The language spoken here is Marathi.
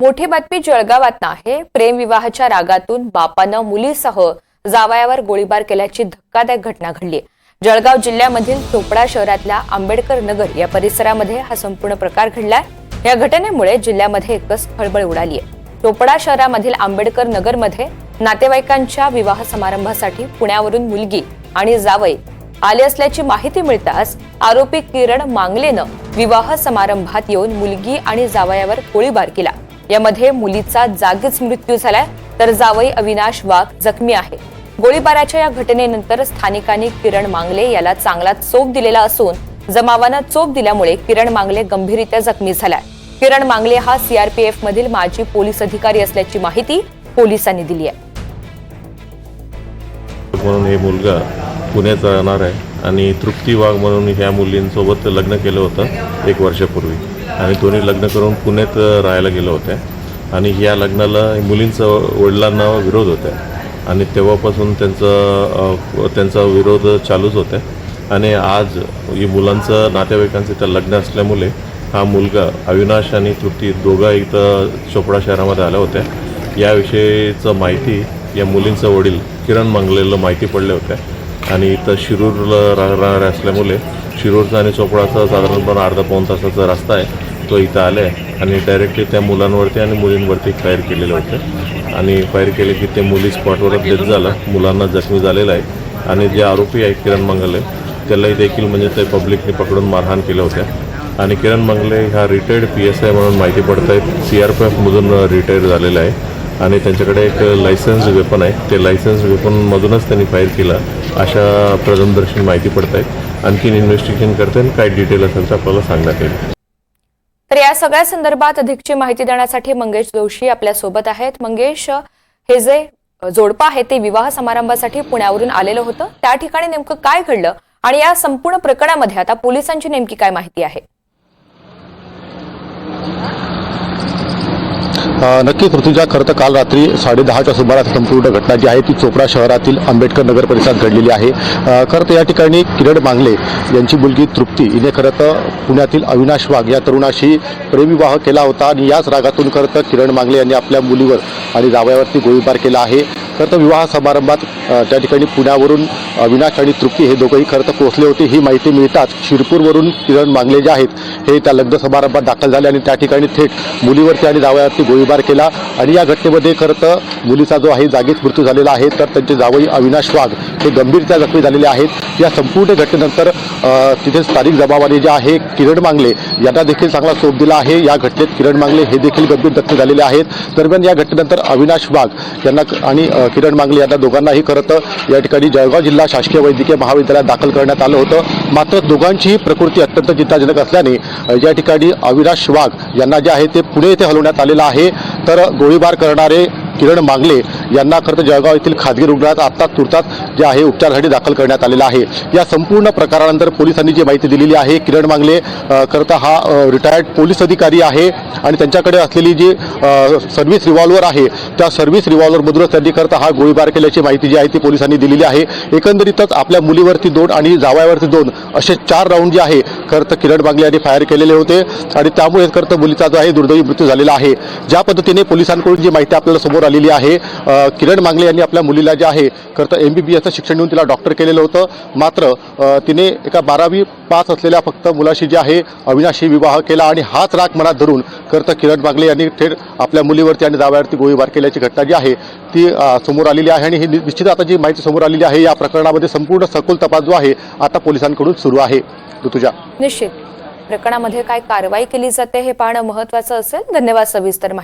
मोठी बातमी जळगावात आहे. प्रेमविवाहाच्या रागातून बापानं मुलीसह जावयावर गोळीबार केल्याची धक्कादायक घटना घडली. जळगाव जिल्ह्यामधील चोपडा शहरातल्या आंबेडकर नगर या परिसरामध्ये हा संपूर्ण प्रकार घडलाय या घटनेमुळे जिल्ह्यामध्ये एकच खळबळ उडाली आहे. चोपडा शहरामधील आंबेडकर नगरमध्ये नातेवाईकांच्या विवाह समारंभासाठी पुण्यावरून मुलगी आणि जावई आले असल्याची माहिती मिळताच आरोपी किरण मांगलेनं विवाह समारंभात येऊन मुलगी आणि जावयावर गोळीबार केला. यामध्ये मुलीचा जागीच मृत्यू झालाय. तर जावई अविनाश वाघ जखमी आहे. गोळीबाराच्या या घटनेनंतर स्थानिकांनी किरण मांगले याला चांगला चोप दिलेला असून जमावानं चोप दिल्यामुळे किरण मांगले गंभीररित्या जखमी झालाय. किरण मांगले हा सीआरपीएफ मधील माजी पोलीस अधिकारी असल्याची माहिती पोलिसांनी दिली आहे. म्हणून हे मुलगा पुण्याचा राहणार आहे आणि तृप्ती वाघ म्हणून ह्या मुलींसोबत लग्न केलं होतं एक वर्षापूर्वी. आणि दोन्ही लग्न करून पुण्यात राहायला गेलं होते. आणि या लग्नाला मुलींचं वडिलांना विरोध होता. आणि तेव्हापासून त्यांचं त्यांचा विरोध चालूच होता. आणि आज ही मुलांचं नातेवाईकांचं इथं लग्न असल्यामुळे हा मुलगा अविनाश आणि तृप्ती दोघं इथं चोपडा शहरामध्ये आल्या होत्या. याविषयीचं माहिती या मुलींचं वडील किरण मंगलेला माहिती पडले होत्या. आणि इथं शिरूरला रा- राहणार असल्यामुळे शिरोडचा आणि चोपडाचा साधारणपणे अर्धा पाऊण तासाचा रस्ता आहे. तो इथं आले आणि डायरेक्टली त्या मुलांवरती आणि मुलींवरती फायर केलेले होते. आणि फायर केले की ते मुली स्पॉटवरच डेथ झालं. मुलांना जखमी झालेलं आहे. आणि जे आरोपी आहे किरण मंगले त्यालाही देखील म्हणजे ते पब्लिकने पकडून मारहाण केल्या होत्या आणि किरण मंगले हा रिटायर्ड पी एस आय म्हणून माहिती पडत आहेत सी आर पी एफमधून रिटायर झालेला आहे. आणि त्यांच्याकडे एक लायसन्स वेपन आहे. ते लायसन्स वेपनमधूनच त्यांनी फायर केला. अशा प्रथमदर्शनी माहिती पडत आहेत आणखीन इन्व्हेस्टिगेशन करते आणि काय डिटेल असेल तर आपल्याला सांगण्यात येईल. तर या सगळ्या संदर्भात अधिकची माहिती देण्यासाठी मंगेश जोशी आपल्यासोबत आहेत. मंगेश हे जे जोडपं आहे ते विवाह समारंभासाठी पुण्यावरून आलेलं होतं. त्या ठिकाणी नेमकं काय घडलं? आणि या संपूर्ण प्रकरणामध्ये आता पोलिसांची नेमकी काय माहिती आहे? नक्कीच ऋतुजा खरं तर काल रात्री साडेदहाच्या सुमारास संपूर्ण घटना जी आहे ती चोपडा शहरातील आंबेडकर नगर परिसरात घडलेली आहे. खरं तर या ठिकाणी किरण मांगले यांची मुलगी तृप्ती हिने खरं तर पुण्यातील अविनाश वाघ या तरुणाशी प्रेमविवाह केला होता आणि याच रागातून खरं तर किरण मांगले यांनी आपल्या मुलीवर आणि जावयावरती गोळीबार केला आहे. खरं तर विवाह समारंभात त्या ठिकाणी पुण्यावरून अविनाश आणि तृप्ती हे दोघंही खरं तर पोहोचले होते ही माहिती मिळताच शिरपूरवरून किरण मांगले जे आहेत हे त्या लग्न समारंभात दाखल झाले आणि त्या ठिकाणी थेट मुलीवरती आणि जावयावरती गोळीबार केला. आणि या घटनेमध्ये खरं तर मुलीचा जो आहे जागीच मृत्यू झालेला आहे तर त्यांचे जावई अविनाश वाघ हे गंभीरत्या जखमी झालेले आहेत. या संपूर्ण घटनेनंतर तिथे स्थानिक जमावाने जे आहे किरण मांगले यांना देखील चांगला सोप दिला आहे. या घटनेत किरण मांगले हे देखील गंभीर जखमी झालेले आहेत. दरम्यान या घटनेनंतर अविनाश वाघ यांना आणि किरण मांगले यांना दोघांनाही खरं तर या ठिकाणी जळगाव जिल्हा शासकीय वैद्यकीय महाविद्यालयात दाखल करण्यात आलं होतं. मात्र दोघांचीही प्रकृती अत्यंत चिंताजनक असल्याने या ठिकाणी अविनाश वाघ यांना जे आहे ते पुणे येथे हलवण्यात आलेलं आहे. तर गोळीबार करणारे किरण मांगले यांना खरं तर जळगाव येथील खाजगी रुग्णालयात आत्ता तुर्तास जे आहे उपचारासाठी दाखल करण्यात आलेलं आहे. या संपूर्ण प्रकारानंतर पोलिसांनी जी माहिती दिलेली आहे किरण मांगले करता खरं तर हा रिटायर्ड पोलीस अधिकारी आहे आणि त्यांच्याकडे असलेली जी सर्व्हिस रिव्हॉल्वर आहे त्या सर्व्हिस रिव्हॉल्वरमधूनच त्यांनी करता हा गोळीबार केल्याची माहिती जी आहे ती पोलिसांनी दिलेली आहे. एकंदरीतच आपल्या मुलीवरती दोन आणि जावयावरती दोन असे चार राऊंड जे आहे खरं तर किरण मांगले यांनी फायर केलेले होते आणि त्यामुळे खरं तर मुलीचा जो आहे दुर्दैवी मृत्यू झालेला आहे. ज्या पद्धतीने पोलिसांकडून जी माहिती आपल्याला समोर आलेली आहे. किरण मांगले यांनी आपल्या मुलीला जे आहे खरं तर एम बी बी एसचं शिक्षण देऊन तिला डॉक्टर केलेलं होतं. मात्र तिने एका बारावी पास असलेल्या फक्त मुलाशी जे आहे अविनाशी विवाह केला आणि हाच राग मनात धरून खरं तर किरण मांगले यांनी थेट आपल्या मुलीवरती आणि दाव्यावरती गोळीबार केल्याची घटना जी आहे ती समोर आलेली आहे आणि ही निश्चित आता जी माहिती समोर आलेली आहे या प्रकरणामध्ये संपूर्ण सखोल तपास जो आहे आता पोलिसांकडून सुरू आहे. ऋतुजा. निश्चित. प्रकरणामध्ये काय कारवाई केली जाते हे पाहणं महत्वाचं असेल. धन्यवाद सविस्तर माहिती.